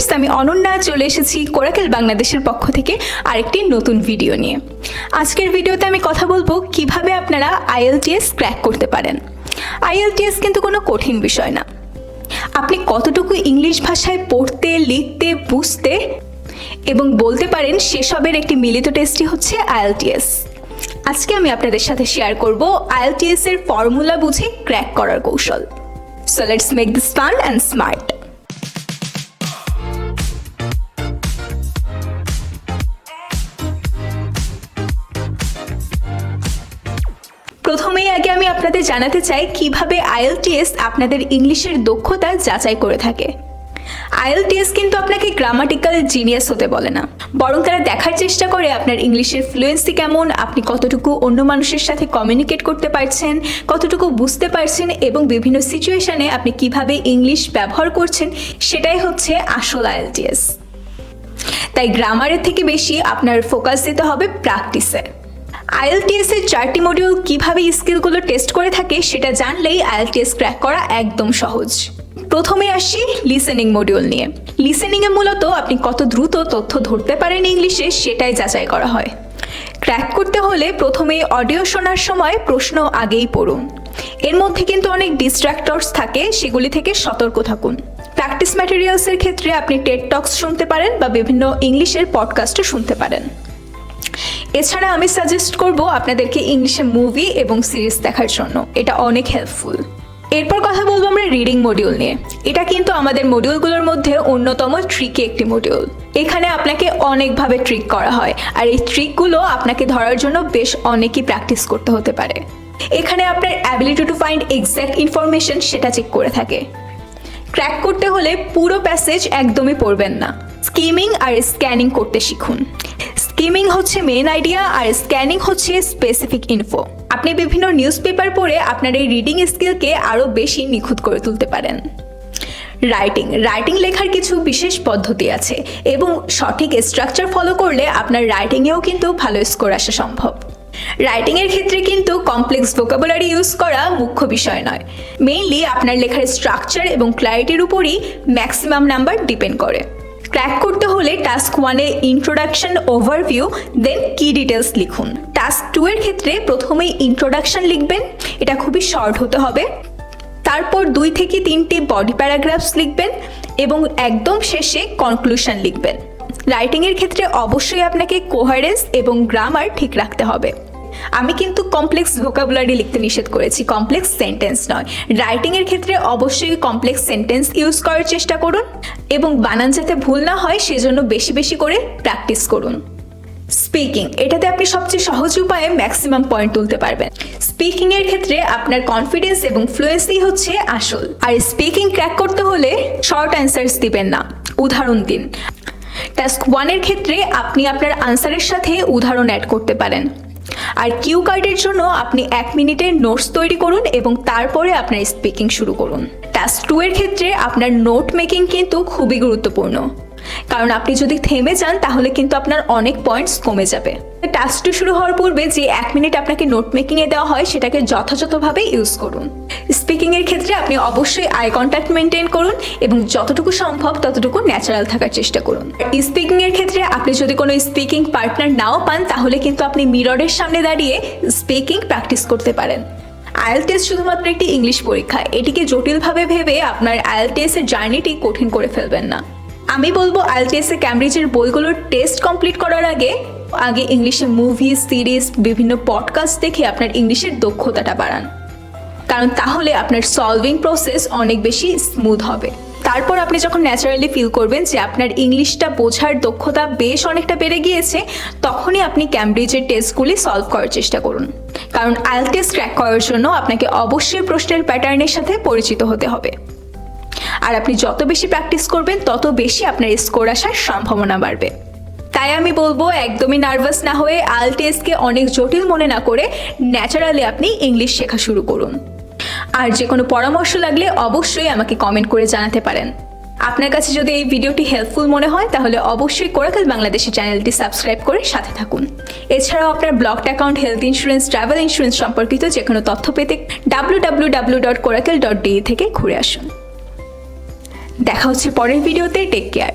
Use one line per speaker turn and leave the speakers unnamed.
Viewers আমি অনন্যা চলে এসেছি কোরাকেল বাংলাদেশের পক্ষ থেকে আরেকটি নতুন ভিডিও নিয়ে। আজকের ভিডিওতে আমি কথা বলব কীভাবে আপনারা আইএলটিএস ক্র্যাক করতে পারেন। আইএলটিএস কিন্তু কোনো কঠিন বিষয় না। আপনি কতটুকু ইংলিশ ভাষায় পড়তে, লিখতে, বুঝতে এবং বলতে পারেন সেসবের একটি মিলিত টেস্টই হচ্ছে আইএলটিএস আজকে আমি আপনাদের সাথে শেয়ার করব আইএলটিএস এর ফর্মুলা বুঝে ক্র্যাক করার কৌশল। So let's make this fun and smart প্রথমেই আগে আমি আপনাদের জানাতে চাই কীভাবে আইএলটিএস আপনাদের ইংলিশের দক্ষতা যাচাই করে থাকে। আইএলটিএস কিন্তু আপনাকে গ্রামাটিক্যাল জিনিয়াস হতে বলে না। বরং তারা দেখার চেষ্টা করে আপনার ইংলিশের ফ্লুয়েন্সি কেমন, আপনি কতটুকু অন্য মানুষের সাথে কমিউনিকেট করতে পারছেন, কতটুকু বুঝতে পারছেন এবং বিভিন্ন সিচুয়েশনে আপনি কীভাবে ইংলিশ ব্যবহার করছেন, সেটাই হচ্ছে আসল আইএলটিএস। তাই গ্রামারের থেকে বেশি আপনার ফোকাস দিতে হবে প্র্যাকটিসে। আইএলটিএস এর চারটি মডিউল কীভাবে স্কিলগুলো টেস্ট করে থাকে সেটা জানলেই আইএলটিএস ক্র্যাক করা একদম সহজ। প্রথমে আসি লিসেনিং মডিউল নিয়ে। লিসেনিং এ মূলত আপনি কত দ্রুত তথ্য ধরতে পারেন ইংলিশে সেটাই যাচাই করা হয়। ক্র্যাক করতে হলে প্রথমে অডিও শোনার সময় প্রশ্ন আগেই পড়ুন। এর মধ্যে কিন্তু অনেক ডিস্ট্রাক্টরস থাকে, সেগুলি থেকে সতর্ক থাকুন। প্র্যাকটিস ম্যাটেরিয়ালসের ক্ষেত্রে আপনি টেড টক্স শুনতে পারেন বা বিভিন্ন ইংলিশের পডকাস্টও শুনতে পারেন। এছাড়া আমি সাজেস্ট করব আপনাদেরকে ইংলিশে মুভি এবং সিরিজ দেখার জন্য। এটা অনেক হেল্পফুল এরপর কথা বলব আমরা রিডিং মডিউল নিয়ে। এটা কিন্তু আমাদের মডিউলগুলোর মধ্যে অন্যতম ট্রিকে একটি মডিউল এখানে আপনাকে অনেকভাবে ট্রিক করা হয়, আর এই ট্রিকগুলো আপনাকে ধরার জন্য বেশ অনেকই প্র্যাকটিস করতে হতে পারে। এখানে আপনার ability to find exact information সেটা চেক করে থাকে। ক্র্যাক করতে হলে পুরো প্যাসেজ একদমই পড়বেন না। স্কিমিং আর স্ক্যানিং করতে শিখুন। স্কিমিং হচ্ছে মেন আইডিয়া আর স্ক্যানিং হচ্ছে স্পেসিফিক ইনফো আপনি বিভিন্ন নিউজ পেপার পড়ে আপনার এই রিডিং স্কিলকে আরও বেশি নিখুঁত করে তুলতে পারেন। রাইটিং রাইটিং লেখার কিছু বিশেষ পদ্ধতি আছে এবং সঠিক স্ট্রাকচার ফলো করলে আপনার রাইটিংয়েও কিন্তু ভালো স্কোর আসা সম্ভব। রাইটিংয়ের ক্ষেত্রে কিন্তু কমপ্লেক্স ভোকাবুলারি ইউজ করা মুখ্য বিষয় নয়। মেইনলি আপনার লেখার স্ট্রাকচার এবং ক্ল্যারিটির উপরই ম্যাক্সিমাম নাম্বার ডিপেন্ড করে। ক্র্যাক করতে হলে টাস্ক ওয়ানে ইন্ট্রোডাকশন ওভারভিউ দেন কি ডিটেলস লিখুন। টাস্ক টু এর ক্ষেত্রে প্রথমেই ইন্ট্রোডাকশন লিখবেন, এটা খুবই শর্ট হতে হবে। তারপর দুই থেকে তিনটি বডি প্যারাগ্রাফস লিখবেন এবং একদম শেষে কনক্লুশন লিখবেন। রাইটিংয়ের ক্ষেত্রে অবশ্যই আপনাকে কোহারেন্স এবং গ্রামার ঠিক রাখতে হবে। আমি কিন্তু কমপ্লেক্স ভোকাবুলারি লিখতে নিষেধ করেছি। কমপ্লেক্স সেন্টেন্স নয়। রাইটিংয়ের ক্ষেত্রে অবশ্যই কমপ্লেক্স সেন্টেন্স ইউজ করার চেষ্টা করুন এবং বানান যাতে ভুল না হয়, সেজন্য বেশি বেশি করে প্র্যাকটিস করুন। স্পিকিং এটাতে আপনি সবচেয়ে সহজ উপায়ে ম্যাক্সিমাম পয়েন্ট তুলতে পারবেন। স্পিকিং এর ক্ষেত্রে আপনার কনফিডেন্স এবং ফ্লুয়েন্সি হচ্ছে আসল। আর স্পিকিং ক্র্যাক করতে হলে শর্ট অ্যান্সার্স দিবেন না। উদাহরণ দিন। টাস্ক ওয়ানের ক্ষেত্রে আপনি আপনার আনসারের সাথে উদাহরণ অ্যাড করতে পারেন। আর কিউ কার্ডের জন্য আপনি এক মিনিটে নোটস তৈরি করুন এবং তারপরে আপনার স্পিকিং শুরু করুন। টাস্ক টু এর ক্ষেত্রে আপনার নোট মেকিং কিন্তু খুবই গুরুত্বপূর্ণ। কারণ আপনি যদি থেমে যান, তাহলে কিন্তু আপনার অনেক পয়েন্টস কমে যাবে। টাস্কটি শুরু হওয়ার পূর্বে যে এক মিনিট আপনাকে নোট মেকিংয়ে দেওয়া হয়, সেটাকে যথাযথভাবে ইউজ করুন। স্পিকিং এর ক্ষেত্রে আপনি অবশ্যই আই কন্ট্যাক্ট মেনটেন করুন এবং যতটুকু সম্ভব ততটুকু ন্যাচারাল থাকার চেষ্টা করুন। স্পিকিং এর ক্ষেত্রে আপনি যদি কোনো স্পিকিং পার্টনার নাও পান, তাহলে কিন্তু আপনি মিররের সামনে দাঁড়িয়ে স্পিকিং প্র্যাকটিস করতে পারেন। আয়েল টেস্ট শুধুমাত্র একটি ইংলিশ পরীক্ষা। এটিকে জটিলভাবে ভেবে আপনার আইএলটিএস টেস্টের জার্নিটি কঠিন করে ফেলবেন না। আমি বলব আইএলটিএস ক্যামব্রিজের বইগুলোর টেস্ট কমপ্লিট করার আগে আগে ইংলিশে মুভি সিরিজ বিভিন্ন পডকাস্ট দেখে আপনার ইংলিশের দক্ষতাটা বাড়ান। কারণ তাহলে আপনার সলভিং প্রসেস অনেক বেশি স্মুথ হবে। তারপর আপনি যখন ন্যাচারালি ফিল করবেন যে আপনার ইংলিশটা বোঝার দক্ষতা বেশ অনেকটা বেড়ে গিয়েছে, তখনই আপনি ক্যামব্রিজের টেস্টগুলি সলভ করার চেষ্টা করুন। কারণ আইএল টেস্ট ক্র্যাক করার জন্য আপনাকে অবশ্যই প্রশ্নের প্যাটার্নের সাথে পরিচিত হতে হবে। আর আপনি যত বেশি প্র্যাকটিস করবেন, তত বেশি আপনার স্কোর আসার সম্ভাবনা বাড়বে। তাই আমি বলব, একদমই নার্ভাস না হয়ে আলটিএসকে অনেক জটিল মনে না করে ন্যাচারালি আপনি ইংলিশ শেখা শুরু করুন। আর যে কোনো পরামর্শ লাগলে অবশ্যই আমাকে কমেন্ট করে জানাতে পারেন। আপনার কাছে যদি এই ভিডিওটি হেল্পফুল মনে হয়, তাহলে অবশ্যই কোরাকাল বাংলাদেশের চ্যানেলটি সাবস্ক্রাইব করে সাথে থাকুন। এছাড়াও আপনার blocked account health insurance travel insurance সম্পর্কিত যে কোনো তথ্য পেতে W W W dot dot D থেকে ঘুরে আসুন। দেখা হচ্ছে পরের ভিডিওতে টেক কেয়ার